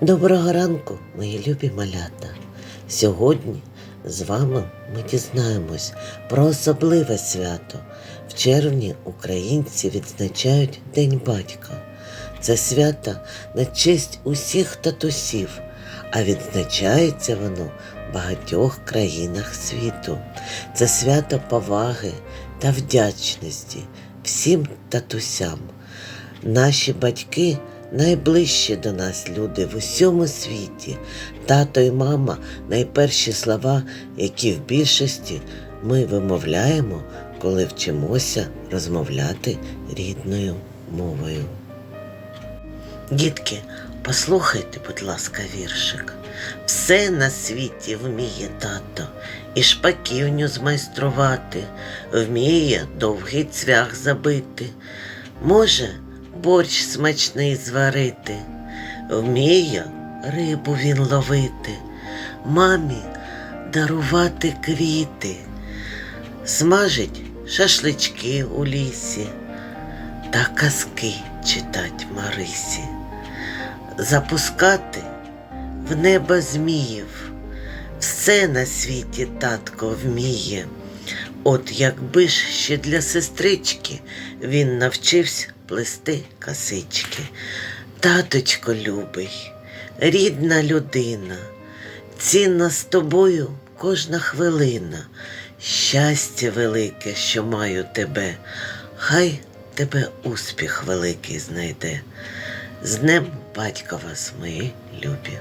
Доброго ранку, мої любі малята. Сьогодні з вами ми дізнаємось про особливе свято. В червні українці відзначають День батька. Це свято на честь усіх татусів, а відзначається воно в багатьох країнах світу. Це свято поваги та вдячності всім татусям. Наші батьки найближчі до нас люди в усьому світі. Тато і мама найперші слова, які в більшості ми вимовляємо, коли вчимося розмовляти рідною мовою. Дітки, послухайте, будь ласка, віршик. Все на світі вміє тато, і шпаківню змайструвати, вміє довгий цвях забити, може борщ смачний зварити, вміє рибу він ловити, мамі дарувати квіти, смажить шашлички у лісі та казки читать Марисі, запускати в небо зміїв. Все на світі татко вміє. От якби ж ще для сестрички він навчився плести косички. Таточко любий, рідна людина, цінна з тобою кожна хвилина. Щастя велике, що маю тебе, хай тебе успіх великий знайде. З днем батька вас, мої любі.